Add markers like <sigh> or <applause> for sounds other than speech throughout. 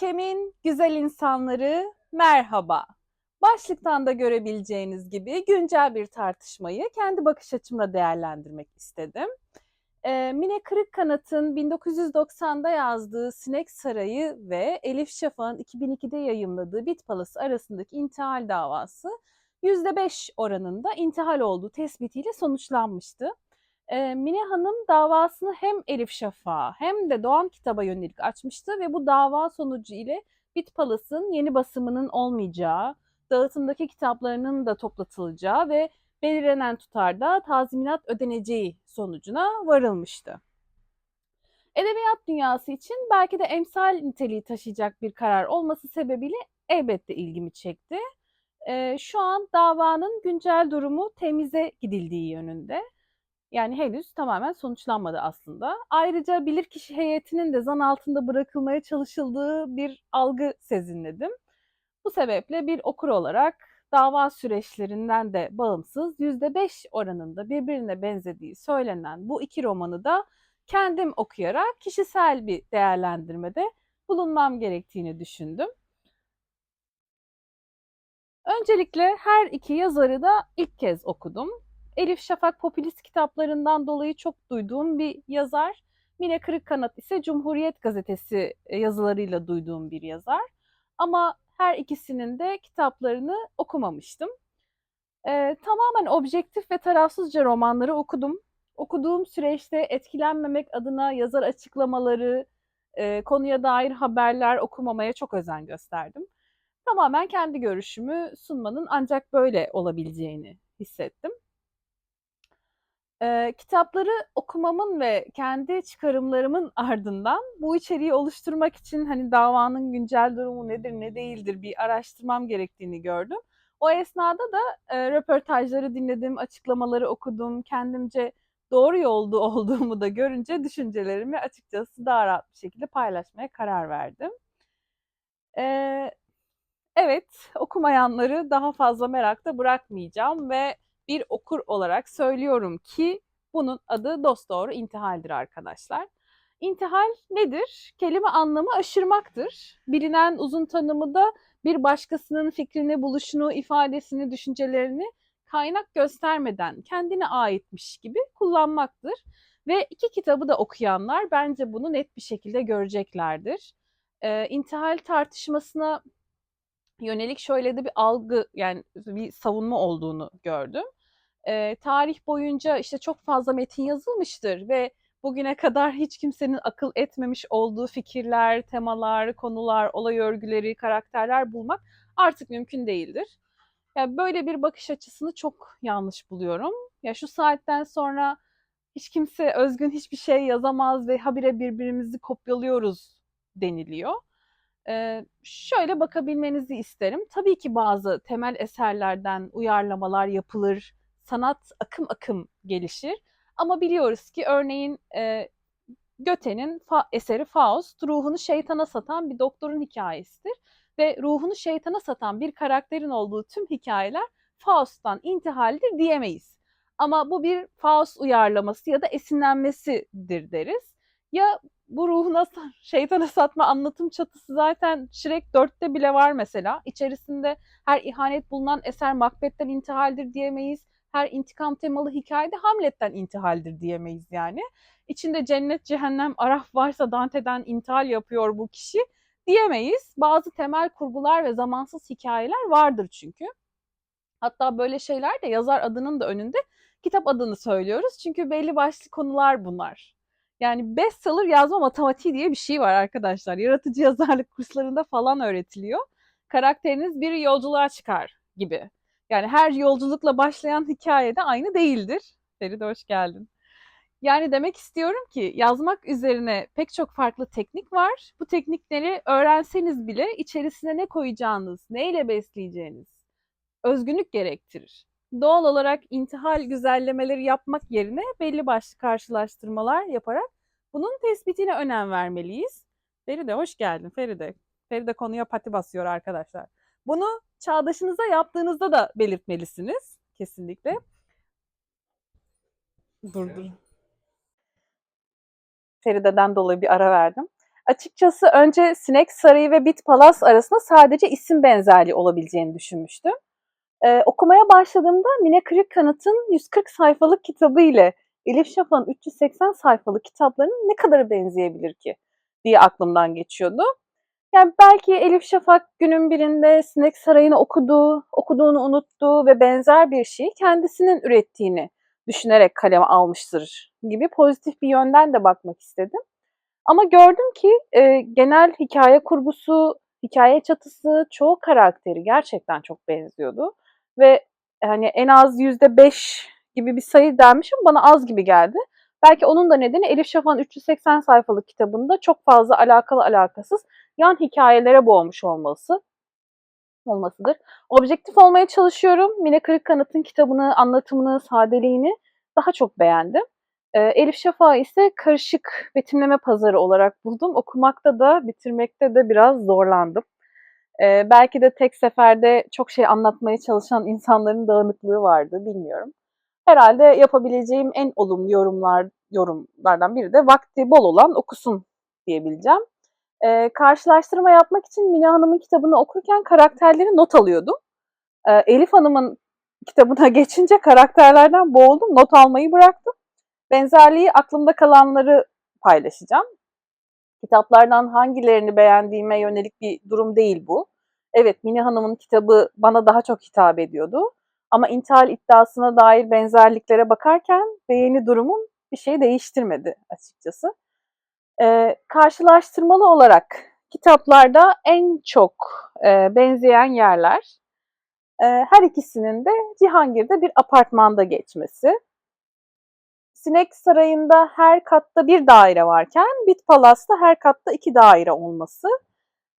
Görkem'in güzel insanları merhaba. Başlıktan da görebileceğiniz gibi güncel bir tartışmayı kendi bakış açımla değerlendirmek istedim. Ee, Mine Kırıkkanat'ın 1990'da yazdığı Sinek Sarayı ve Elif Şafak'ın 2002'de yayımladığı Bit Palası arasındaki intihal davası %5 oranında intihal olduğu tespitiyle sonuçlanmıştı. Ee, Mine Hanım davasını hem Elif Şafak'a hem de Doğan Kitap'a yönelik açmıştı ve bu dava sonucu ile Bit Palas'ın yeni basımının olmayacağı, dağıtımdaki kitaplarının da toplatılacağı ve belirlenen tutarda tazminat ödeneceği sonucuna varılmıştı. Edebiyat dünyası için belki de emsal niteliği taşıyacak bir karar olması sebebiyle elbette ilgimi çekti. Ee, şu an davanın güncel durumu temize gidildiği yönünde. Yani henüz tamamen sonuçlanmadı aslında. Ayrıca bilirkişi heyetinin de zan altında bırakılmaya çalışıldığı bir algı sezinledim. Bu sebeple bir okur olarak dava süreçlerinden de bağımsız %5 oranında birbirine benzediği söylenen bu iki romanı da kendim okuyarak kişisel bir değerlendirmede bulunmam gerektiğini düşündüm. Öncelikle her iki yazarı da ilk kez okudum. Elif Şafak popülist kitaplarından dolayı çok duyduğum bir yazar. Mine Kırıkkanat ise Cumhuriyet Gazetesi e, yazılarıyla duyduğum bir yazar. Ama her ikisinin de kitaplarını okumamıştım. Ee, tamamen objektif ve tarafsızca romanları okudum. Okuduğum süreçte etkilenmemek adına yazar açıklamaları, e, konuya dair haberler okumamaya çok özen gösterdim. Tamamen kendi görüşümü sunmanın ancak böyle olabileceğini hissettim. Eee, kitapları okumamın ve kendi çıkarımlarımın <laughs> ardından bu içeriği oluşturmak için hani davanın güncel durumu nedir, ne değildir bir araştırmam gerektiğini gördüm. O esnada da e, röportajları dinledim, açıklamaları okudum, kendimce doğru yolda <laughs> olduğumu da görünce düşüncelerimi açıkçası daha rahat bir şekilde paylaşmaya karar verdim. Ee, evet, okumayanları daha fazla merakta bırakmayacağım ve bir okur olarak söylüyorum ki bunun adı dosdoğru intihaldir arkadaşlar. İntihal nedir? Kelime anlamı aşırmaktır. Bilinen uzun tanımı da bir başkasının fikrini, buluşunu, ifadesini, düşüncelerini kaynak göstermeden kendine aitmiş gibi kullanmaktır. Ve iki kitabı da okuyanlar bence bunu net bir şekilde göreceklerdir. Ee, intihal tartışmasına yönelik şöyle de bir algı yani bir savunma olduğunu gördüm e, tarih boyunca işte çok fazla metin yazılmıştır ve bugüne kadar hiç kimsenin akıl etmemiş olduğu fikirler, temalar, konular, olay örgüleri, karakterler bulmak artık mümkün değildir. Yani böyle bir bakış açısını çok yanlış buluyorum. Ya şu saatten sonra hiç kimse özgün hiçbir şey yazamaz ve habire birbirimizi kopyalıyoruz deniliyor. Ee, şöyle bakabilmenizi isterim. Tabii ki bazı temel eserlerden uyarlamalar yapılır, sanat akım akım gelişir. Ama biliyoruz ki örneğin e, Göte'nin fa- eseri Faust ruhunu şeytana satan bir doktorun hikayesidir. Ve ruhunu şeytana satan bir karakterin olduğu tüm hikayeler Faust'tan intihaldir diyemeyiz. Ama bu bir Faust uyarlaması ya da esinlenmesidir deriz. Ya bu ruhuna şeytana satma anlatım çatısı zaten Shrek 4'te bile var mesela. İçerisinde her ihanet bulunan eser Macbeth'ten intihaldir diyemeyiz her intikam temalı hikayede Hamlet'ten intihaldir diyemeyiz yani. İçinde cennet, cehennem, araf varsa Dante'den intihal yapıyor bu kişi diyemeyiz. Bazı temel kurgular ve zamansız hikayeler vardır çünkü. Hatta böyle şeyler de yazar adının da önünde kitap adını söylüyoruz. Çünkü belli başlı konular bunlar. Yani bestseller yazma matematiği diye bir şey var arkadaşlar. Yaratıcı yazarlık kurslarında falan öğretiliyor. Karakteriniz bir yolculuğa çıkar gibi. Yani her yolculukla başlayan hikaye de aynı değildir. Feride hoş geldin. Yani demek istiyorum ki yazmak üzerine pek çok farklı teknik var. Bu teknikleri öğrenseniz bile içerisine ne koyacağınız, neyle besleyeceğiniz özgünlük gerektirir. Doğal olarak intihal güzellemeleri yapmak yerine belli başlı karşılaştırmalar yaparak bunun tespitine önem vermeliyiz. Feride hoş geldin Feride. Feride konuya pati basıyor arkadaşlar. Bunu çağdaşınıza yaptığınızda da belirtmelisiniz. Kesinlikle. Dur dur. Feride'den dolayı bir ara verdim. Açıkçası önce Sinek Sarayı ve Bit Palas arasında sadece isim benzerliği olabileceğini düşünmüştüm. Ee, okumaya başladığımda Mine Kırıkkanıt'ın 140 sayfalık kitabı ile Elif Şafak'ın 380 sayfalık kitaplarının ne kadar benzeyebilir ki diye aklımdan geçiyordu. Yani belki Elif Şafak günün birinde Sinek Sarayı'nı okudu, okuduğunu unuttu ve benzer bir şeyi kendisinin ürettiğini düşünerek kaleme almıştır gibi pozitif bir yönden de bakmak istedim. Ama gördüm ki e, genel hikaye kurgusu, hikaye çatısı, çoğu karakteri gerçekten çok benziyordu. Ve hani en az yüzde beş gibi bir sayı denmiş ama bana az gibi geldi. Belki onun da nedeni Elif Şafak'ın 380 sayfalık kitabında çok fazla alakalı alakasız yan hikayelere boğmuş olması olmasıdır. Objektif olmaya çalışıyorum. Mine Kırıkkanıt'ın kitabını, anlatımını, sadeliğini daha çok beğendim. E, Elif Şafak ise karışık betimleme pazarı olarak buldum. Okumakta da, bitirmekte de biraz zorlandım. E, belki de tek seferde çok şey anlatmaya çalışan insanların dağınıklığı vardı, bilmiyorum. Herhalde yapabileceğim en olumlu yorumlar yorumlardan biri de vakti bol olan okusun diyebileceğim. E, karşılaştırma yapmak için Mine Hanım'ın kitabını okurken karakterleri not alıyordum. E, Elif Hanım'ın kitabına <laughs> geçince karakterlerden boğuldum, not almayı bıraktım. Benzerliği aklımda kalanları paylaşacağım. Kitaplardan hangilerini beğendiğime yönelik bir durum değil bu. Evet Mine Hanım'ın kitabı bana daha çok hitap ediyordu. Ama intihal iddiasına dair benzerliklere bakarken beğeni durumum bir şey değiştirmedi açıkçası. Ee, karşılaştırmalı olarak kitaplarda en çok e, benzeyen yerler e, her ikisinin de Cihangir'de bir apartmanda geçmesi. Sinek Sarayı'nda her katta bir daire varken Bit Palas'ta her katta iki daire olması.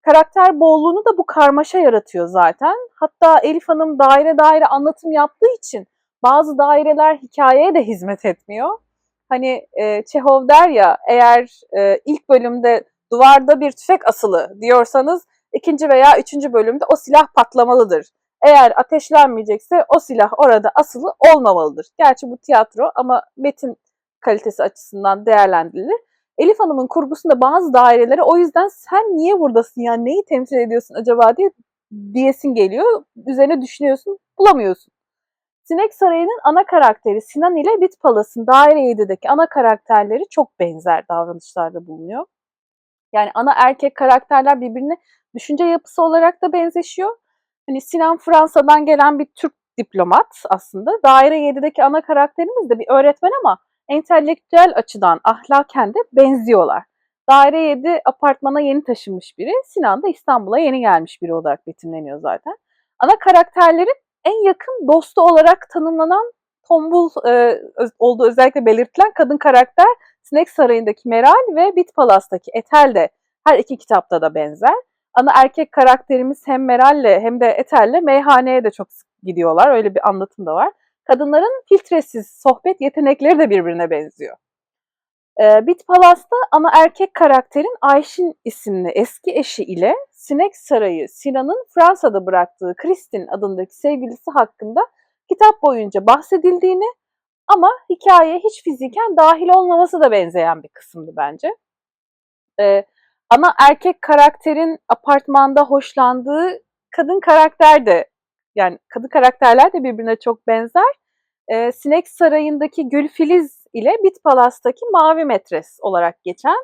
Karakter bolluğunu da bu karmaşa yaratıyor zaten. Hatta Elif Hanım daire daire anlatım yaptığı için bazı daireler hikayeye de hizmet etmiyor. Hani e, Çehov der ya eğer e, ilk bölümde duvarda bir tüfek asılı diyorsanız ikinci veya üçüncü bölümde o silah patlamalıdır. Eğer ateşlenmeyecekse o silah orada asılı olmamalıdır. Gerçi bu tiyatro ama metin kalitesi açısından değerlendirilir. Elif Hanım'ın kurgusunda bazı dairelere o yüzden sen niye buradasın ya neyi temsil ediyorsun acaba diye diyesin geliyor. Üzerine düşünüyorsun bulamıyorsun. Sinek Sarayı'nın ana karakteri Sinan ile Bit Palas'ın Daire 7'deki ana karakterleri çok benzer davranışlarda bulunuyor. Yani ana erkek karakterler birbirine düşünce yapısı olarak da benzeşiyor. Hani Sinan Fransa'dan gelen bir Türk diplomat aslında. Daire 7'deki ana karakterimiz de bir öğretmen ama entelektüel açıdan ahlaken de benziyorlar. Daire 7 apartmana yeni taşınmış biri. Sinan da İstanbul'a yeni gelmiş biri olarak betimleniyor zaten. Ana karakterlerin en yakın dostu olarak tanımlanan tombul e, olduğu özellikle belirtilen kadın karakter Sinek Sarayı'ndaki Meral ve Bit Palas'taki Etel de her iki kitapta da benzer. Ana erkek karakterimiz hem Meral'le hem de Etel'le meyhaneye de çok sık gidiyorlar. Öyle bir anlatım da var. Kadınların filtresiz sohbet yetenekleri de birbirine benziyor. Ee, Bit Palas'ta ana erkek karakterin Ayşin isimli eski eşi ile Sinek Sarayı Sinan'ın Fransa'da bıraktığı Kristin adındaki sevgilisi hakkında kitap boyunca bahsedildiğini ama hikayeye hiç fiziken dahil olmaması da benzeyen bir kısımdı bence. Ee, ana erkek karakterin apartmanda hoşlandığı kadın karakter de yani kadın karakterler de birbirine çok benzer. Ee, Sinek Sarayı'ndaki Gülfiliz ile Bit Palas'taki Mavi Metres olarak geçen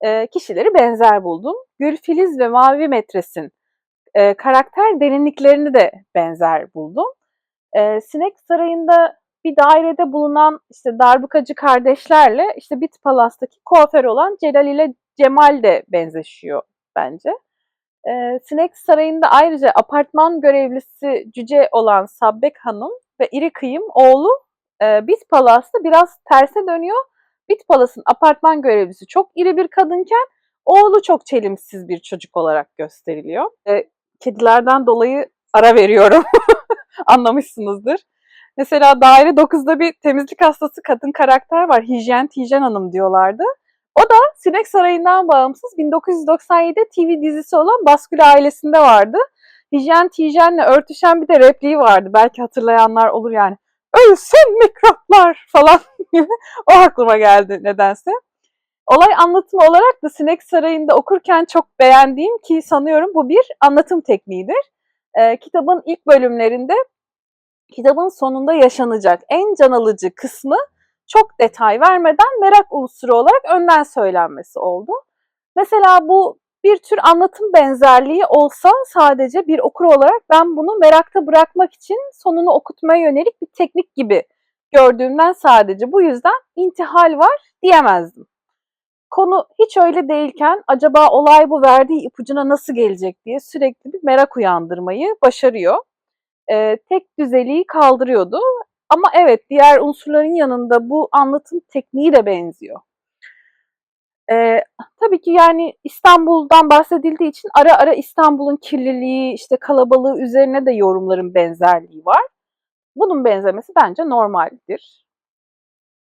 e, kişileri benzer buldum. Gülfiliz ve Mavi Metres'in e, karakter derinliklerini de benzer buldum. E, Sinek Sarayı'nda bir dairede bulunan işte darbukacı kardeşlerle işte Bit Palas'taki kuaför olan Celal ile Cemal de benzeşiyor bence. E, Sinek Sarayı'nda ayrıca apartman görevlisi cüce olan Sabbek Hanım ve İri Kıyım oğlu e, Bit Palas'ta biraz terse dönüyor. Bit Palas'ın apartman görevlisi çok iri bir kadınken oğlu çok çelimsiz bir çocuk olarak gösteriliyor. E, kedilerden dolayı ara veriyorum. <laughs> Anlamışsınızdır. Mesela daire 9'da bir temizlik hastası kadın karakter var. Hijyen Tijen Hanım diyorlardı. O da Sinek Sarayı'ndan bağımsız 1997'de TV dizisi olan Baskül ailesinde vardı. Hijyen Tijen'le örtüşen bir de repliği vardı. Belki hatırlayanlar olur yani. Ölsün mikroplar falan <laughs> gibi. o aklıma geldi nedense. olay anlatımı olarak da Sinek Sarayı'nda okurken çok beğendiğim ki sanıyorum bu bir anlatım tekniğidir. Ee, kitabın ilk bölümlerinde kitabın sonunda yaşanacak en can alıcı kısmı çok detay vermeden merak unsuru olarak önden söylenmesi oldu. Mesela bu bir tür anlatım benzerliği olsa sadece bir okur olarak ben bunu merakta bırakmak için sonunu okutmaya yönelik bir teknik gibi gördüğümden sadece bu yüzden intihal var diyemezdim. Konu hiç öyle değilken acaba olay bu verdiği ipucuna nasıl gelecek diye sürekli bir merak uyandırmayı başarıyor. Ee, tek düzeliği kaldırıyordu. Ama evet diğer unsurların yanında bu anlatım tekniği de benziyor. Ee, tabii ki yani İstanbul'dan bahsedildiği için ara ara İstanbul'un kirliliği, işte kalabalığı üzerine de yorumların benzerliği var. Bunun benzemesi bence normaldir.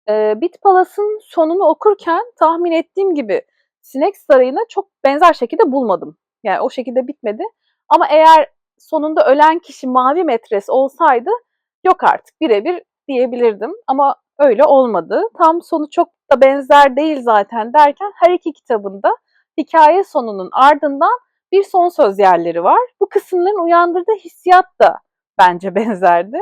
Ee, Bit Palas'ın sonunu okurken tahmin ettiğim gibi Sinek Sarayı'na çok benzer şekilde bulmadım. Yani o şekilde bitmedi. Ama eğer sonunda ölen kişi mavi metres olsaydı yok artık birebir diyebilirdim. Ama öyle olmadı. Tam sonu çok da benzer değil zaten derken her iki kitabında hikaye sonunun ardından bir son söz yerleri var. Bu kısımların uyandırdığı hissiyat da bence <laughs> benzerdi.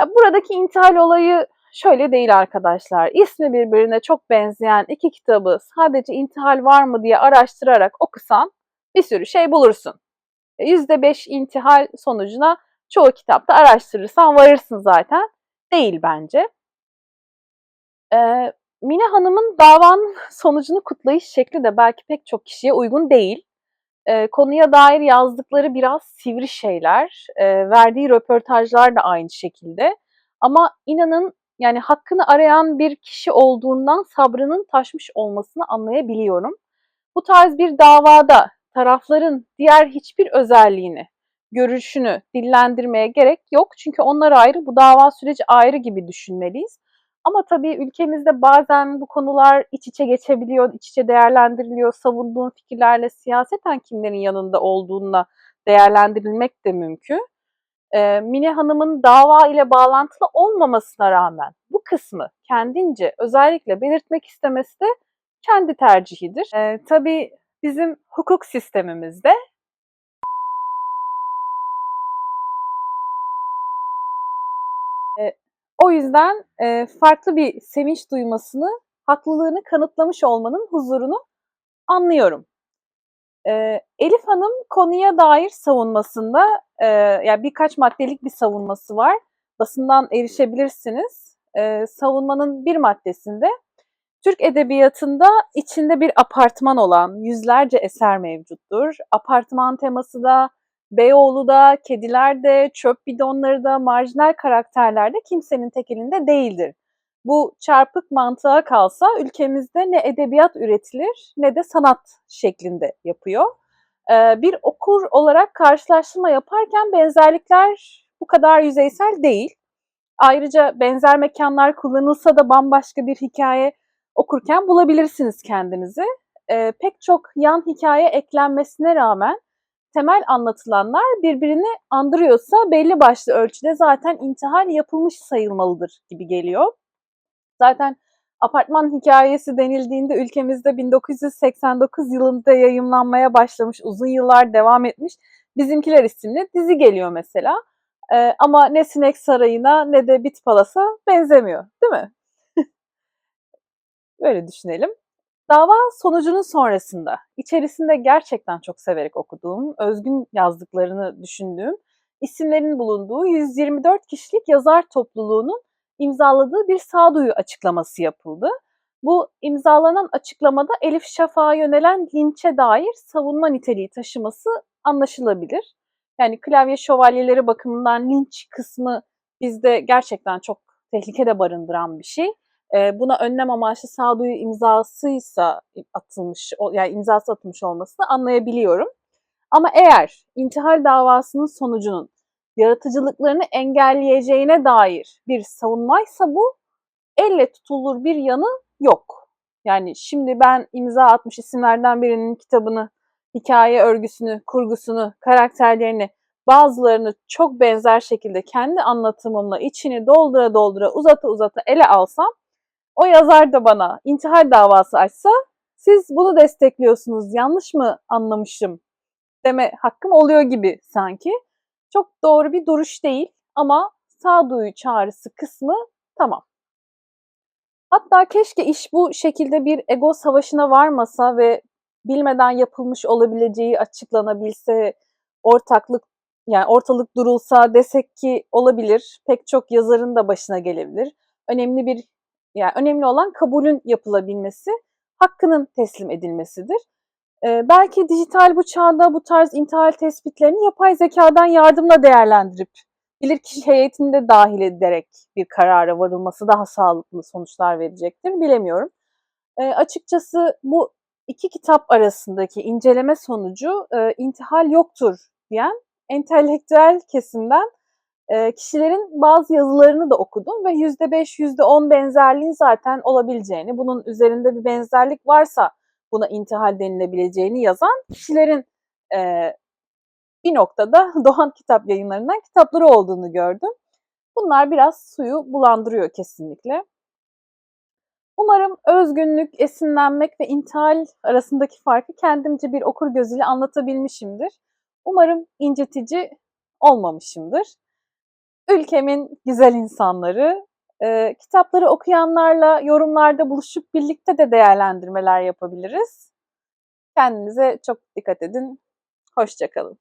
Buradaki intihal olayı şöyle değil arkadaşlar. İsmi birbirine çok benzeyen iki kitabı sadece intihal var mı diye araştırarak okusan bir sürü şey bulursun. %5 intihal sonucuna çoğu kitapta araştırırsan varırsın zaten. Değil bence. Ee, Mine Hanım'ın davanın <laughs> sonucunu kutlayış şekli de belki pek çok kişiye uygun değil. Ee, konuya dair yazdıkları biraz sivri şeyler, e, verdiği röportajlar da aynı şekilde. Ama inanın yani hakkını arayan bir kişi olduğundan sabrının taşmış olmasını anlayabiliyorum. Bu tarz bir davada tarafların diğer hiçbir özelliğini, görüşünü dillendirmeye gerek yok. Çünkü onlar ayrı, bu dava süreci ayrı gibi düşünmeliyiz. Ama tabii ülkemizde bazen bu konular iç içe geçebiliyor, iç içe değerlendiriliyor. Savunduğun fikirlerle siyaseten kimlerin yanında olduğuna değerlendirilmek de mümkün. Ee, Mine Hanım'ın dava ile bağlantılı olmamasına rağmen bu kısmı kendince özellikle belirtmek istemesi de kendi tercihidir. Ee, tabii bizim hukuk sistemimizde O yüzden e, farklı bir sevinç duymasını, haklılığını kanıtlamış olmanın huzurunu anlıyorum. E, Elif Hanım konuya dair savunmasında, e, yani birkaç maddelik bir savunması var. Basından erişebilirsiniz. E, savunmanın bir maddesinde Türk edebiyatında içinde bir apartman olan yüzlerce eser mevcuttur. Apartman teması da Beyoğlu da, kediler de, çöp bidonları da, marjinal karakterler de kimsenin tek elinde değildir. Bu çarpık mantığa kalsa ülkemizde ne edebiyat üretilir ne de sanat şeklinde yapıyor. Ee, bir okur olarak karşılaştırma yaparken benzerlikler bu kadar yüzeysel değil. Ayrıca benzer mekanlar kullanılsa da bambaşka bir hikaye okurken bulabilirsiniz kendinizi. Ee, pek çok yan hikaye eklenmesine rağmen temel anlatılanlar birbirini andırıyorsa belli başlı ölçüde zaten intihal yapılmış sayılmalıdır gibi geliyor. Zaten apartman hikayesi denildiğinde ülkemizde 1989 yılında yayımlanmaya başlamış, uzun yıllar devam etmiş Bizimkiler isimli dizi geliyor mesela. Ee, ama ne Sinek Sarayı'na ne de Bit Palas'a benzemiyor değil mi? <laughs> Böyle düşünelim. Dava sonucunun sonrasında içerisinde gerçekten çok severek okuduğum, özgün yazdıklarını düşündüğüm isimlerin bulunduğu 124 kişilik yazar topluluğunun imzaladığı bir sağduyu açıklaması yapıldı. Bu imzalanan açıklamada Elif Şafak'a yönelen linçe dair savunma niteliği taşıması anlaşılabilir. Yani klavye şövalyeleri bakımından linç kısmı bizde gerçekten çok tehlikede barındıran bir şey buna önlem amaçlı sağduyu imzasıysa atılmış, yani imzası atılmış olmasını anlayabiliyorum. Ama eğer intihal davasının sonucunun yaratıcılıklarını engelleyeceğine dair bir savunmaysa bu elle tutulur bir yanı yok. Yani şimdi ben imza atmış isimlerden birinin kitabını, hikaye örgüsünü, kurgusunu, karakterlerini bazılarını çok benzer şekilde kendi anlatımımla içini doldura doldura uzata uzata ele alsam o yazar da bana intihar davası açsa siz bunu destekliyorsunuz yanlış mı anlamışım deme hakkım oluyor gibi sanki. Çok doğru bir duruş değil ama sağduyu çağrısı kısmı tamam. Hatta keşke iş bu şekilde bir ego savaşına varmasa ve bilmeden yapılmış olabileceği açıklanabilse, ortaklık yani ortalık durulsa desek ki olabilir. Pek çok yazarın da başına gelebilir. Önemli bir yani önemli olan kabulün yapılabilmesi, hakkının teslim edilmesidir. Ee, belki dijital bu çağda bu tarz intihal tespitlerini yapay zekadan yardımla değerlendirip bilirkişi heyetini de dahil ederek bir karara varılması daha sağlıklı sonuçlar verecektir. Bilemiyorum. E, açıkçası bu iki kitap arasındaki inceleme sonucu e, intihal yoktur diyen entelektüel kesimden e, kişilerin bazı yazılarını da okudum ve %5, %10 benzerliğin zaten olabileceğini, bunun üzerinde bir benzerlik varsa buna intihal denilebileceğini yazan kişilerin e, bir noktada <laughs> Doğan Kitap yayınlarından kitapları olduğunu gördüm. Bunlar biraz suyu bulandırıyor kesinlikle. Umarım özgünlük, esinlenmek ve intihal arasındaki farkı kendimce bir okur gözüyle anlatabilmişimdir. Umarım incitici olmamışımdır. Ülkemin güzel insanları, e, kitapları okuyanlarla yorumlarda buluşup birlikte de değerlendirmeler yapabiliriz. Kendinize çok dikkat edin. Hoşçakalın.